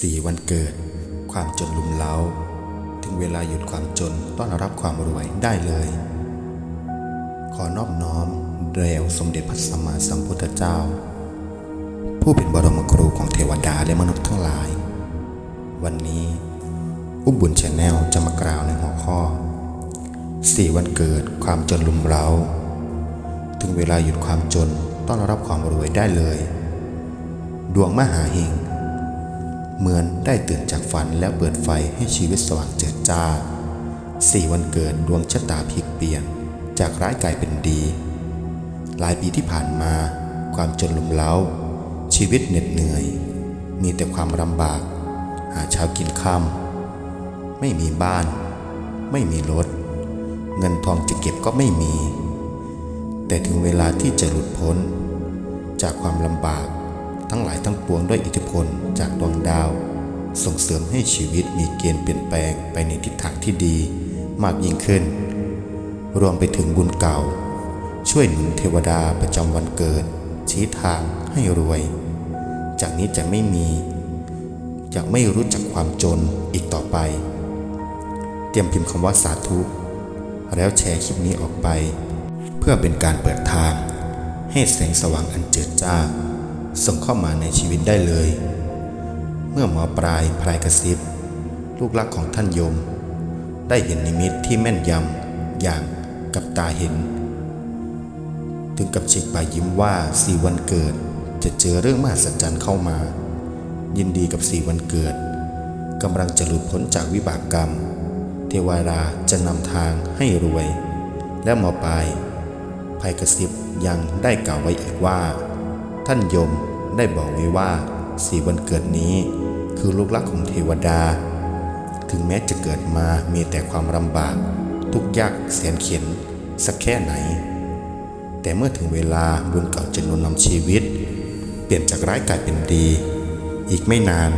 สี่วันเกิด ความจนลุมเล้า ถึงเวลาหยุดความจนต้อนรับความรวยได้เลย ขอนอบน้อมแด่สมเด็จพระสัมมาสัมพุทธเจ้า ผู้เป็นบรมครูของเทวดาและมนุษย์ทั้งหลาย วันนี้ อุ้มบุญชาแนลจะมากล่าวในหัวข้อสี่วันเกิดความจนลุมเร้า ถึงเวลาหยุดความจนต้อนรับความรวยได้เลย ดวงมหาเฮง เหมือนได้ตื่นจากฝันแล้วเปิดไฟให้ชีวิตสว่างเจิดจ้าสี่วันเกิดดวงชะตาพลิกเปลี่ยน จากร้ายกลายเป็นดี หลายปีที่ผ่านมา ความจนลุมเล้า ชีวิตเหน็ดเหนื่อย มีแต่ความลำบาก หาเช้ากินค่ำไม่มีบ้าน ไม่มีรถ เงินทองจะเก็บก็ไม่มี แต่ถึงเวลาที่จะหลุดพ้น จากความลำบาก ทั้งหลายทั้งปวงด้วยอิทธิพลจากดวงดาว ส่งเสริมให้ชีวิตมีเกณฑ์เปลี่ยนแปลงไปในทิศทางที่ดีมากยิ่งขึ้น รวมไปถึงบุญเก่า ช่วยหนุนเทวดาประจำวันเกิด ชี้ทางให้รวย จากนี้จะไม่มีจะไม่รู้จักความจนอีกต่อไป เตรียมพิมพ์คำว่าสาธุ แล้วแชร์คลิปนี้ออกไป เพื่อเป็นการเปิดทาง ให้แสงสว่างอันเจิดจ้า ส่งเข้ามาในชีวิตได้เลย เมื่อหมอปลายพลายกระซิบ ลูกรักของท่านยม ได้เห็นนิมิตที่แม่นยำอย่างกับตาเห็น ถึงกับเช็คปายิ้มว่าสี่วันเกิดจะเจอเรื่องมหัศจรรย์เข้ามา ยินดีกับสี่วันเกิดกำลังจะหลุดพ้นจากวิบากกรรม เทวดาจะนำทางให้รวย และหมอปลายภัยกระซิบยังได้กล่าวไว้อีกว่า ท่านโยมได้บอกไว้ว่าสี่วันเกิดนี้คือลูกรักของเทวดา ถึงแม้จะเกิดมามีแต่ความลำบาก ทุกข์ยากแสนเข็นสักแค่ไหน แต่เมื่อถึงเวลาบุญเก่าจะนุนนำชีวิต เปลี่ยนจากร้ายกลายเป็นดี อีกไม่นาน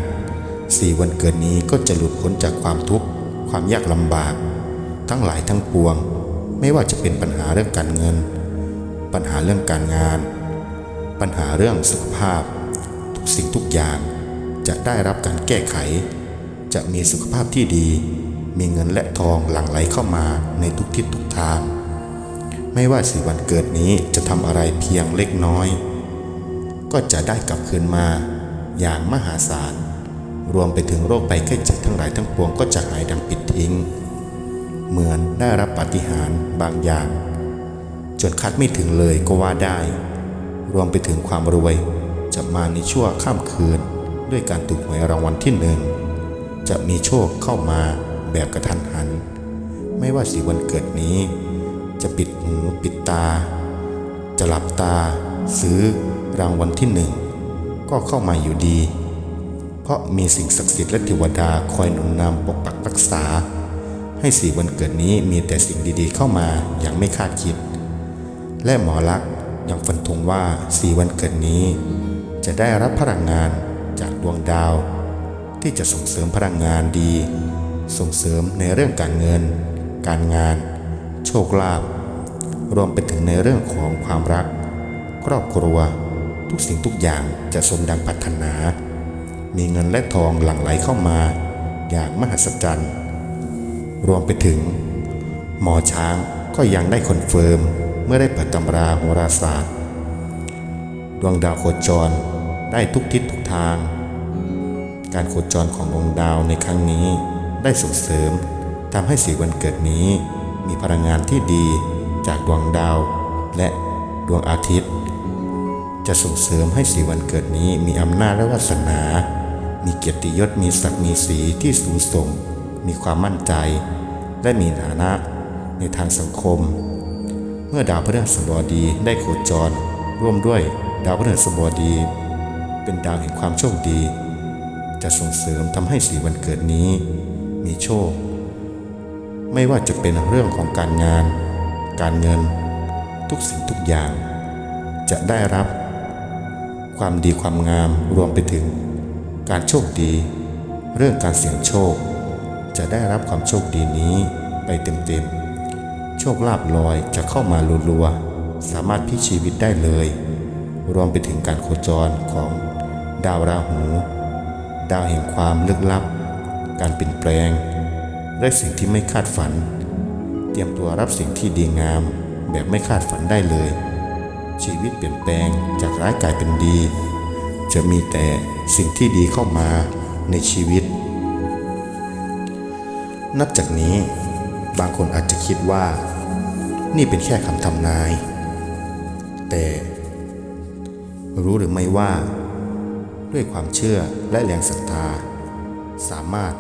สี่วันเกิดนี้ก็จะหลุดพ้นจากความทุกข์ความยากลำบาก ทั้งหลายทั้งปวง ไม่ว่าจะเป็นปัญหาเรื่องการเงิน ปัญหาเรื่องการงาน ปัญหาเรื่องสุขภาพ ทุกสิ่งทุกอย่างจะได้รับการแก้ไข จะมีสุขภาพที่ดี มีเงินและทองหลั่งไหลเข้ามาในทุกทิศทุกทาง ไม่ว่าสี่วันเกิดนี้จะทำอะไรเพียงเล็กน้อย ก็จะได้กลับคืนมาอย่างมหาศาล รวมไปถึงโรคไปไข้เจ็บทั้งหลายทั้งปวงก็จะหายดังปิดทิ้ง เหมือนได้รับปาฏิหาริย์บางอย่าง จนคาดไม่ถึงเลยก็ว่าได้ รวมไปถึงความรวย จะมาในชั่วข้ามคืน ด้วยการถูกหวยรางวัลที่หนึ่งจะมีโชคเข้ามาแบบกระทันหัน ไม่ว่าสีวันเกิดนี้ จะปิดหูปิดตา จะหลับตา ซื้อรางวัลที่หนึ่งก็เข้ามาอยู่ดี เพราะมีสิ่งศักดิ์สิทธิ์และเทวดาคอยหนุนนำปกปักรักษา ให้สีวันเกิดนี้มีแต่สิ่งดีๆเข้ามาอย่างไม่คาดคิด และหมอลักษ ยังฟันธงว่าสีวันเกิดนี้ จะได้รับพลังงานจากดวงดาว ที่จะส่งเสริมพลังงานดี ส่งเสริมในเรื่องการเงิน การงาน โชคลาภรวมไปถึงในเรื่องของความรัก ครอบครัว ทุกสิ่งทุกอย่างจะสมดังปรารถนา มีเงินและทองหลั่งไหลเข้ามาอย่างมหัศจรรย์ รวมไปถึง หมอช้างก็ยังได้คอนเฟิร์ม เมื่อได้เปิดตำราโหราศาสตร์ ดวงดาวโคจรได้ทุกทิศทุกทาง การโคจรของดวงดาวในครั้งนี้ได้ส่งเสริมทำให้สีวันเกิดนี้มีพลังงานที่ดีจากดวงดาวและดวงอาทิตย์ จะส่งเสริมให้สีวันเกิดนี้มีอำนาจและวาสนา มีเกียรติยศมีศักดิ์มีสีที่สูงส่ง มีความมั่นใจ และมีฐานะในทางสังคม เมื่อดาวพฤหัสบดีได้โคจร ร่วมด้วยดาวพฤหัสบดี เป็นดาวแห่งความโชคดี จะส่งเสริมทำให้สีวันเกิดนี้ มีโชค ไม่ว่าจะเป็นเรื่องของการงาน การเงิน ทุกสิ่งทุกอย่าง จะได้รับ ความดีความงามรวมไปถึง การโชคดี เรื่องการเสี่ยงโชค จะได้รับความโชคดีนี้ไปเต็มๆ โชคลาภลอยจะเข้ามารัวๆสามารถพลิกชีวิตได้เลย รวมไปถึงการโคจรของดาวราหู ดาวแห่งความลึกลับ การเปลี่ยนแปลง และสิ่งที่ไม่คาดฝัน เตรียมตัวรับสิ่งที่ดีงามแบบไม่คาดฝันได้เลย ชีวิตเปลี่ยนแปลงจากร้ายกลายเป็นดี จะมีแต่สิ่งที่ดีเข้ามาในชีวิต นับจากนี้ บางคนอาจจะคิดว่า นี่เป็นแค่คำทำนาย แต่รู้หรือไม่ว่า ด้วยความเชื่อและแรงศรัทธา สามารถ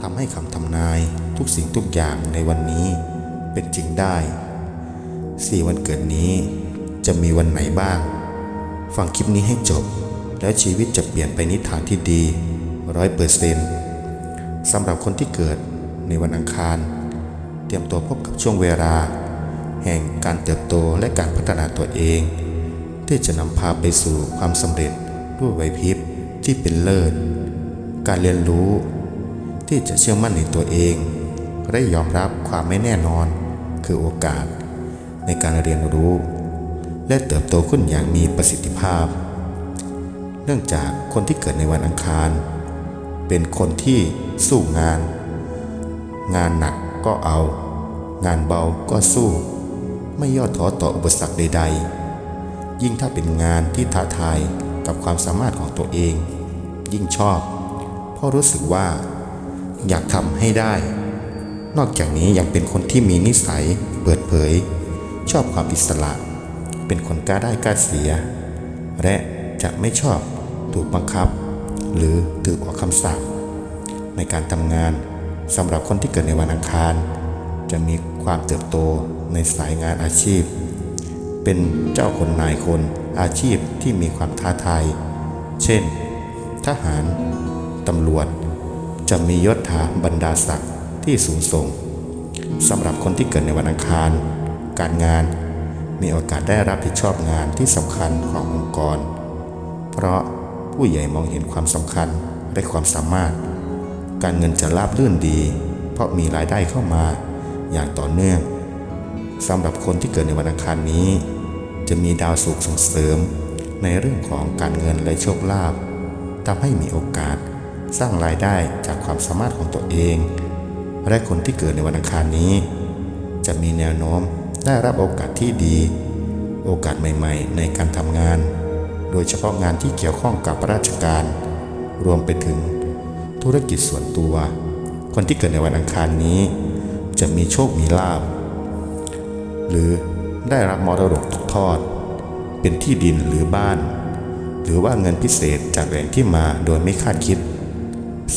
ทำให้คำทำนายทุกสิ่งทุกอย่างในวันนี้เป็นจริงได้สี่วันเกิดนี้จะมีวันไหนบ้าง ฟังคลิปนี้ให้จบ แล้วชีวิตจะเปลี่ยนไปนิทานที่ดีร้อยเปอร์เซนต์สำหรับคนที่เกิดในวันอังคาร รียมตัวพบกับช่วงเวลา แห่งการเติบโตและการพัฒนาตัวเอง ที่จะนำพาไปสู่ความสำเร็จด้วยไหวพริบที่เป็นเลิศ การเรียนรู้ ที่จะเชื่อมั่นในตัวเองและยอมรับความไม่แน่นอน คือโอกาส ในการเรียนรู้ และเติบโตขึ้นอย่างมีประสิทธิภาพ เนื่องจากคนที่เกิดในวันอังคาร เป็นคนที่สู้งาน งานหนักก็เอา งานเบาก็สู้ ไม่ย่อท้อต่ออุปสรรคใด ๆ ยิ่งถ้าเป็นงานที่ท้าทายกับความสามารถของตัวเอง ยิ่งชอบ เพราะรู้สึกว่า อยากทำให้ได้ นอกจากนี้ยังเป็นคนที่มีนิสัย เปิดเผย ชอบความอิสระ เป็นคนกล้าได้กล้าเสีย และจะไม่ชอบถูกบังคับ หรือถูกออกคำสั่งในการทำงานสำหรับคนที่เกิดในวันอังคาร จะมี ความเติบโตในสายงานอาชีพ เป็นเจ้าคนนายคนอาชีพที่มีความท้าทาย เช่น ทหาร ตำรวจ จะมียศถาบรรดาศักดิ์ที่สูงส่งสำหรับคนที่เกิดในวันอังคาร การงานมีโอกาสได้รับผิดชอบงานที่สำคัญขององค์กร เพราะผู้ใหญ่มองเห็นความสำคัญและความสามารถ การเงินจะราบรื่นดี เพราะมีรายได้เข้ามา อย่างต่อเนื่องสำหรับคนที่เกิดในวันอังคารนี้ จะมีดาวศุกร์ส่งเสริมในเรื่องของการเงินและโชคลาภทำให้มีโอกาสสร้างรายได้จากความสามารถของตัวเอง และคนที่เกิดในวันอังคารนี้ จะมีแนวโน้มได้รับโอกาสที่ดี โอกาสใหม่ๆ ในการทำงาน โดยเฉพาะงานที่เกี่ยวข้องกับราชการ รวมไปถึงธุรกิจส่วนตัว คนที่เกิดในวันอังคารนี้ จะมีโชคมีลาภหรือได้รับมรดกตกทอด เป็นที่ดินหรือบ้าน หรือว่าเงินพิเศษจากแหล่งที่มาโดยไม่คาดคิด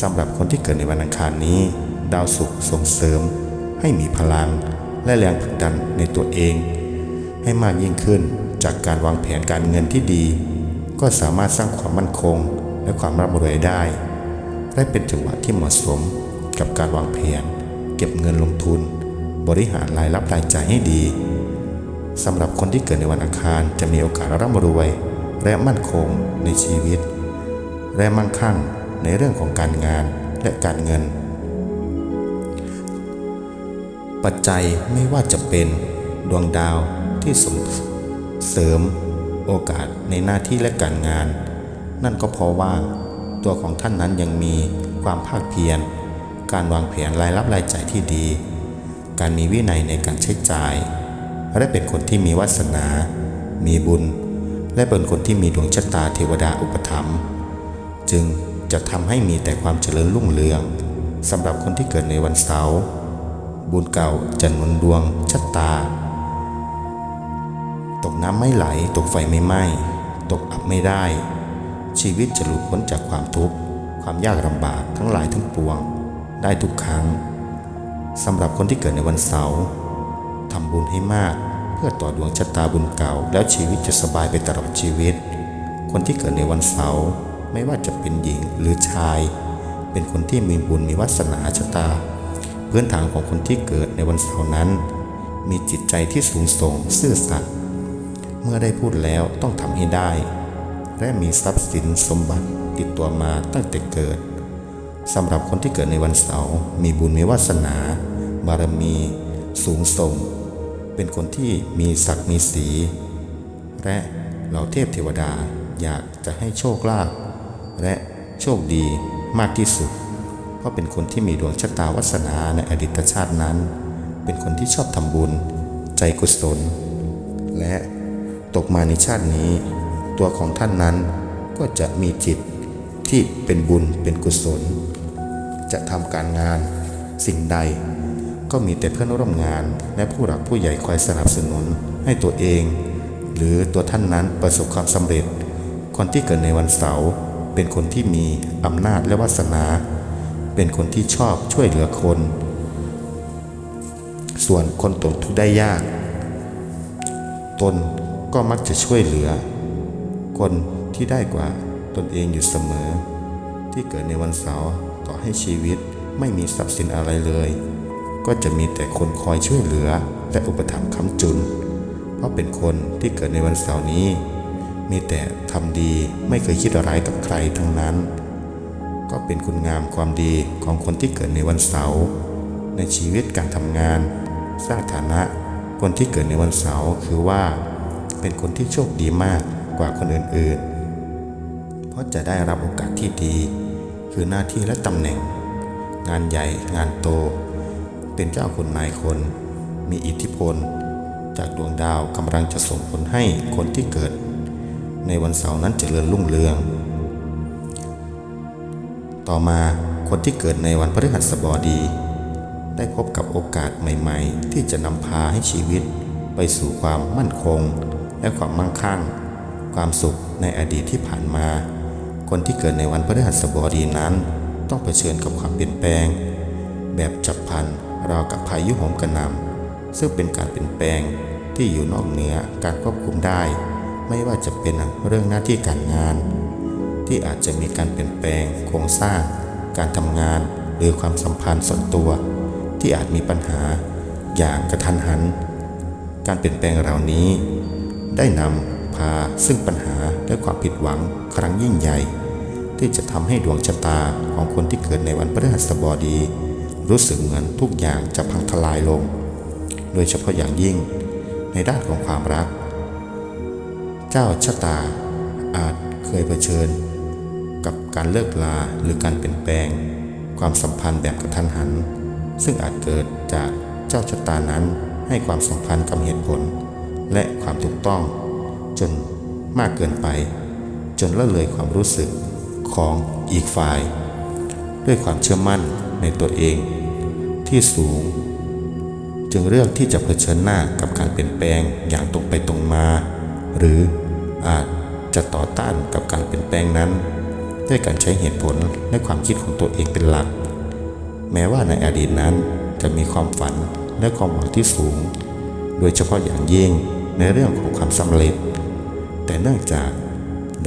สำหรับคนที่เกิดในวันอังคารนี้ ดาวศุกร์ส่งเสริม ให้มีพลัง และแรงผลักดันในตัวเอง ให้มากยิ่งขึ้นจากการวางแผนการเงินที่ดี ก็สามารถสร้างความมั่นคง และความร่ำรวยได้ และเป็นจังหวะที่เหมาะสมกับการวางแผน เก็บเงินลงทุน บริหารรายรับรายจ่ายให้ดีสำหรับคนที่เกิดในวันอังคารจะมีโอกาสร่ำรวย และมั่นคงในชีวิต และมั่งคั่งในเรื่องของการงานและการเงิน ปัจจัยไม่ว่าจะเป็นดวงดาวที่ส่งเสริมโอกาสในหน้าที่และการงาน นั่นก็เพราะว่าตัวของท่านนั้นยังมีความภาคเพียร การวางแผนรายรับรายจ่ายที่ดี การมีวินัยในการใช้จ่าย และเป็นคนที่มีวาสนา มีบุญ และเป็นคนที่มีดวงชะตาเทวดาอุปถัมภ์จึงจะทำให้มีแต่ความเจริญรุ่งเรืองสำหรับคนที่เกิดในวันเสาร์บุญเก่าจะหนุนดวงชะตา ตกน้ำไม่ไหล ตกไฟไม่ไหม้ ตกอับไม่ได้ ชีวิตจะหลุดพ้นจากความทุกข์ ความยากลำบากทั้งหลายทั้งปวง ได้ทุกครั้งสำหรับคนที่เกิดในวันเสาร์ทำบุญให้มากเพื่อต่อดวงชะตาบุญเก่า แล้วชีวิตจะสบายไปตลอดชีวิต คนที่เกิดในวันเสาร์ไม่ว่าจะเป็นหญิงหรือชาย เป็นคนที่มีบุญมีวาสนาชะตา พื้นฐานของคนที่เกิดในวันเสาร์นั้น มีจิตใจที่สูงส่งซื่อสัตย์เมื่อได้พูดแล้วต้องทำให้ได้ และมีทรัพย์สินสมบัติติดตัวมาตั้งแต่เกิด สำหรับคนที่เกิดในวันเสาร์มีบุญมีวาสนา บารมี สูงส่ง เป็นคนที่มีศักดิ์มีสี และเหล่าเทพเทวดาอยากจะให้โชคลาภและโชคดีมากที่สุด เพราะเป็นคนที่มีดวงชะตาวาสนาในอดีตชาตินั้น เป็นคนที่ชอบทำบุญ ใจกุศล และตกมาในชาตินี้ ตัวของท่านนั้นก็จะมีจิตที่เป็นบุญเป็นกุศล จะทำการงาน สิ่งใด ก็มีแต่เพื่อนร่วมงานและผู้หลักผู้ใหญ่คอยสนับสนุนให้ตัวเอง หรือตัวท่านนั้นประสบความสำเร็จ คนที่เกิดในวันเสาร์เป็นคนที่มีอำนาจและวาสนา เป็นคนที่ชอบช่วยเหลือคน ส่วนคนตกทุกข์ได้ยาก ตนก็มักจะช่วยเหลือ คนที่ได้กว่าตนเองอยู่เสมอ ที่เกิดในวันเสาร์ ต่อให้ชีวิตไม่มีทรัพย์สินอะไรเลย ก็จะมีแต่คนคอยช่วยเหลือและอุปถัมภ์ค้ำจุน เพราะเป็นคนที่เกิดในวันเสาร์นี้ มีแต่ทำดีไม่เคยคิดอะไรายกับใครทั้งนั้น ก็เป็นคุณงามความดีของคนที่เกิดในวันเสาร์ในชีวิตการทำงาน สร้างฐานะคนที่เกิดในวันเสาร์คือว่า เป็นคนที่โชคดีมากกว่าคนอื่นๆ เพราะจะได้รับโอกาสที่ดี คือหน้าที่และตำแหน่ง งานใหญ่ งานโต เป็นเจ้าคนนายคน มีอิทธิพล จากดวงดาวกำลังจะส่งผลให้คนที่เกิด ในวันเสาร์นั้นเจริญรุ่งเรือง ต่อมาคนที่เกิดในวันพฤหัสบดี ได้พบกับโอกาสใหม่ ๆ ที่จะนำพาให้ชีวิต ไปสู่ความมั่นคง และความมั่งคั่ง ความสุขในอดีตที่ผ่านมา คนที่เกิดในวันพฤหัสบดีนั้น ต้องเผชิญกับความเปลี่ยนแปลง แบบฉับพันราวกับพายุโหมกระหน่ำซึ่งเป็นการเปลี่ยนแปลงที่อยู่นอกเหนือการควบคุมได้ ไม่ว่าจะเป็นเรื่องหน้าที่การงาน ที่อาจจะมีการเปลี่ยนแปลง โครงสร้าง การทำงานหรือความสัมพันธ์ส่วนตัว ที่อาจมีปัญหาอย่างกระทันหัน การเปลี่ยนแปลงเหล่านี้ ได้นำ พาซึ่งปัญหาและความผิดหวังครั้งยิ่งใหญ่ ที่จะทำให้ดวงชะตาของคนที่เกิดในวันพฤหัสบดี รู้สึกเหมือนทุกอย่างจะพังทลายลง โดยเฉพาะอย่างยิ่งในด้านของความรัก เจ้าชะตาอาจเคยเผชิญ กับการเลิกลาหรือการเปลี่ยนแปลง ความสัมพันธ์แบบกระทันหัน ซึ่งอาจเกิดจากเจ้าชะตานั้นให้ความสัมพันธ์กับเหตุผล และความถูกต้อง จนมากเกินไป จนละเลยความรู้สึกของอีกฝ่าย ด้วยความเชื่อมั่นในตัวเอง ที่สูง จึงเลือกที่จะเผชิญหน้ากับการเปลี่ยนแปลงอย่างตรงไปตรงมา หรืออาจจะต่อต้านกับการเปลี่ยนแปลงนั้น ด้วยการใช้เหตุผลและความคิดของตัวเองเป็นหลัก แม้ว่าในอดีตนั้นจะมีความฝันและความหวังที่สูง โดยเฉพาะอย่างยิ่งในเรื่องของความสำเร็จ แต่เนื่องจาก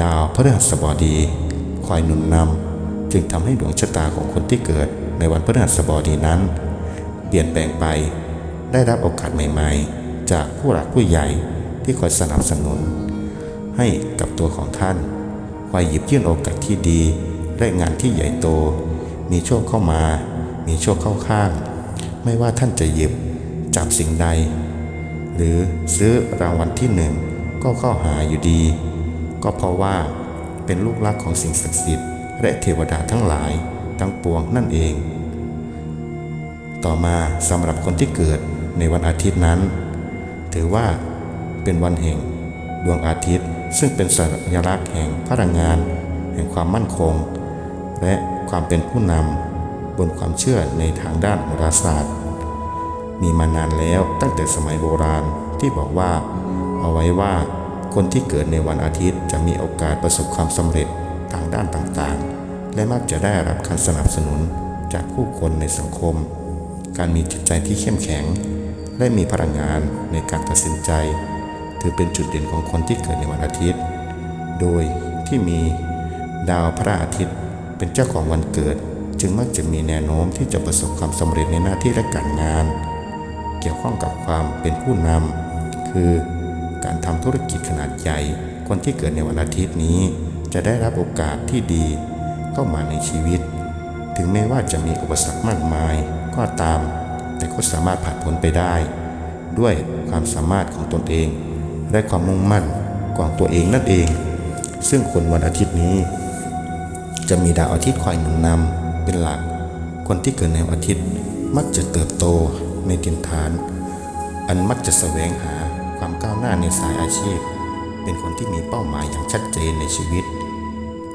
ดาวพฤหัสบดีคอยหนุนนำจึงทำให้ดวงชะตาของคนที่เกิดในวันพฤหัสบดีนั้น เปลี่ยนแปลงไปได้รับโอกาสใหม่ๆ จากผู้หลักผู้ใหญ่ที่คอยสนับสนุน ให้กับตัวของท่านคอยหยิบยื่นโอกาสที่ดีและงานที่ใหญ่โต มีโชคเข้ามา มีโชคเข้าข้าง ไม่ว่าท่านจะหยิบจับสิ่งใด หรือซื้อรางวัลที่หนึ่ง ก็เข้าหาอยู่ดี ก็เพราะว่าเป็นลูกรักของสิ่งศักดิ์สิทธิ์และเทวดาทั้งหลายทั้งปวงนั่นเอง ต่อมาสำหรับคนที่เกิดในวันอาทิตย์นั้น ถือว่าเป็นวันแห่งดวงอาทิตย์ ซึ่งเป็นสัญลักษณ์แห่งพลังงาน แห่งความมั่นคง และความเป็นผู้นำบนความเชื่อในทางด้านโหราศาสตร์ มีมานานแล้วตั้งแต่สมัยโบราณที่บอกว่า เอาไว้ว่า คนที่เกิดในวันอาทิตย์จะมีโอกาสประสบความสำเร็จทางด้านต่างๆ และมักจะได้รับการสนับสนุนจากผู้คนในสังคม การมีจิตใจที่เข้มแข็ง และมีพลังงานในการตัดสินใจ ถือเป็นจุดเด่นของคนที่เกิดในวันอาทิตย์ โดยที่มีดาวพระอาทิตย์เป็นเจ้าของวันเกิด จึงมักจะมีแนวโน้มที่จะประสบความสำเร็จในหน้าที่และการงาน เกี่ยวข้องกับความเป็นผู้นำคือ การทำธุรกิจขนาดใหญ่ คนที่เกิดในวันอาทิตย์นี้ จะได้รับโอกาสที่ดีเข้ามาในชีวิต ถึงแม้ว่าจะมีอุปสรรคมากมาย ก็ตาม แต่ก็สามารถผ่านพ้นไปได้ ด้วยความสามารถของตนเอง และความมุ่งมั่นของตัวเองนั่นเอง ซึ่งคนวันอาทิตย์นี้ จะมีดาวอาทิตย์คอยหนุนนำเป็นหลัก คนที่เกิดในวันอาทิตย์มักจะเติบโตในถิ่นฐาน อันมักจะแสวงหา ความก้าวหน้าในสายอาชีพ เป็นคนที่มีเป้าหมายอย่างชัดเจนในชีวิต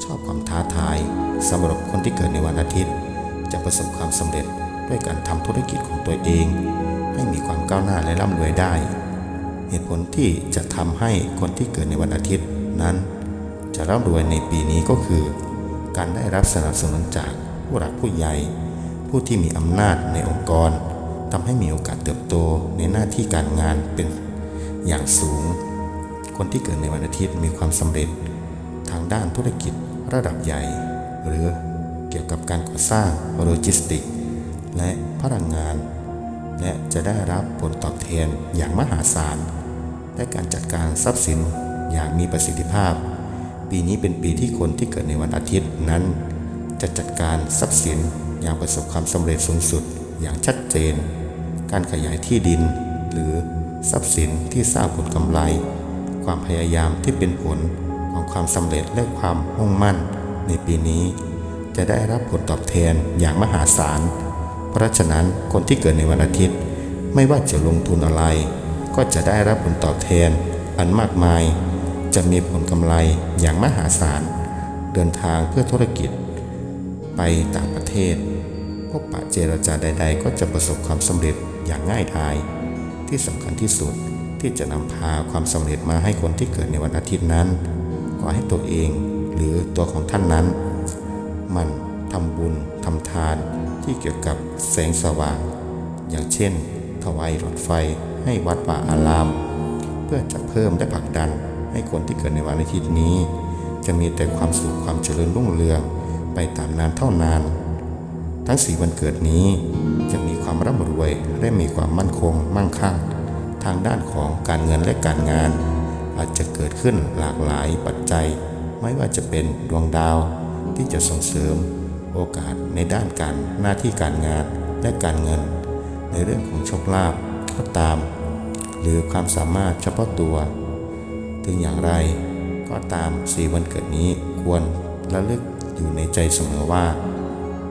ชอบความท้าทายสำหรับคนที่เกิดในวันอาทิตย์ จะประสบความสำเร็จด้วยการทำธุรกิจของตัวเอง ให้มีความก้าวหน้าและร่ำรวยได้ เหตุผลที่จะทำให้คนที่เกิดในวันอาทิตย์นั้น จะร่ำรวยในปีนี้ก็คือ การได้รับสนับสนุนจากผู้หลักผู้ใหญ่ ผู้ที่มีอำนาจในองค์กรทำให้มีโอกาสเติบโตในหน้าที่การงานเป็น อย่างสูง คนที่เกิดในวันอาทิตย์มีความสำเร็จ ทางด้านธุรกิจระดับใหญ่ หรือเกี่ยวกับการก่อสร้างโลจิสติก และพลังงาน และจะได้รับผลตอบแทนอย่างมหาศาลและการจัดการทรัพย์สินอย่างมีประสิทธิภาพ ปีนี้เป็นปีที่คนที่เกิดในวันอาทิตย์นั้น จะจัดการทรัพย์สินอย่างประสบความสำเร็จสูงสุดอย่างชัดเจน การขยายที่ดิน หรือ ทรัพย์สินที่สร้างผลกำไร ความพยายามที่เป็นผลของความสำเร็จและความมุ่งมั่นในปีนี้ จะได้รับผลตอบแทนอย่างมหาศาล เพราะฉะนั้นคนที่เกิดในวันอาทิตย์ ไม่ว่าจะลงทุนอะไร ก็จะได้รับผลตอบแทนอันมากมาย จะมีผลกำไรอย่างมหาศาล เดินทางเพื่อธุรกิจ ไปต่างประเทศ พบปะเจรจาใด ๆ ก็จะประสบความสำเร็จอย่างง่ายดาย ที่สำคัญที่สุดที่จะนำพาความสำเร็จมาให้คนที่เกิดในวันอาทิตย์นั้น ขอให้ตัวเองหรือตัวของท่านนั้น มันทำบุญทำทานที่เกี่ยวกับแสงสว่าง อย่างเช่น ถวายหลอดไฟให้วัดป่าอาราม เพื่อจะเพิ่มและผลักดันให้คนที่เกิดในวันอาทิตย์นี้ จะมีแต่ความสุขความเจริญรุ่งเรืองไปตามนานเท่านาน ทั้งสี่วันเกิดนี้จะมีความร่ำรวยและมีความมั่นคงมั่งคั่ง ทางด้านของการเงินและการงาน อาจจะเกิดขึ้นหลากหลายปัจจัย ไม่ว่าจะเป็นดวงดาว ที่จะส่งเสริม โอกาสในด้านการหน้าที่การงานและการเงิน ในเรื่องของโชคลาภก็ตาม หรือความสามารถเฉพาะตัว ถึงอย่างไรก็ตามสี่วันเกิดนี้ควรระลึกอยู่ในใจเสมอว่า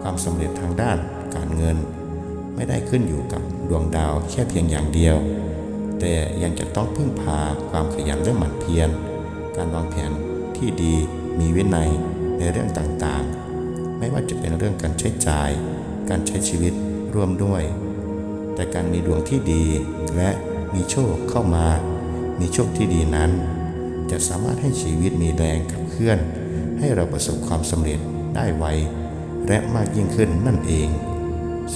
ความสำเร็จทางด้านการเงิน ไม่ได้ขึ้นอยู่กับดวงดาวแค่เพียงอย่างเดียว แต่ยังจะต้องพึ่งพาความขยันและหมั่นเพียร การวางแผนที่ดีมีวินัยในเรื่องต่างๆ ไม่ว่าจะเป็นเรื่องการใช้จ่าย การใช้ชีวิตร่วมด้วย แต่การมีดวงที่ดีและมีโชคเข้ามา มีโชคที่ดีนั้น จะสามารถให้ชีวิตมีแรงขับเคลื่อน ให้เราประสบความสำเร็จได้ไว และมากยิ่งขึ้นนั่นเอง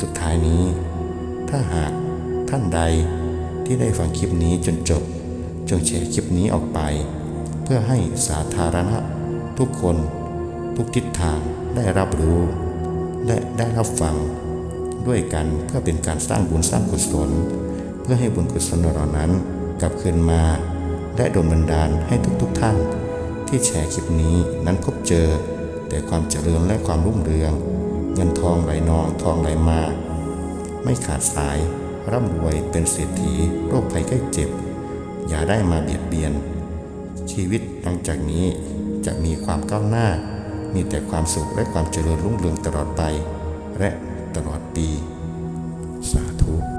สุดท้ายนี้ ถ้าหากท่านใดที่ได้ฟังคลิปนี้จนจบ จงแชร์คลิปนี้ออกไป เพื่อให้สาธารณะ ทุกคนทุกทิศทางได้รับรู้ และได้รับฟังด้วยกันเพื่อเป็นการสร้างบุญสร้างกุศล เพื่อให้บุญกุศลเหล่านั้นกลับคืนมา และดลบันดาลให้ทุกๆทท่าน ที่แชร์คลิปนี้นั้นพบเจอ แต่ความเจริญและความรุ่งเรือง เงินทองไหลนองทองไหลมา ไม่ขาดสาย ร่ำรวยเป็นเศรษฐีโรคภัยไข้เจ็บ อย่าได้มาเบียดเบียน ชีวิตหลังจากนี้จะมีความก้าวหน้า มีแต่ความสุขและความเจริญรุ่งเรืองตลอดไป และตลอดปี สาธุ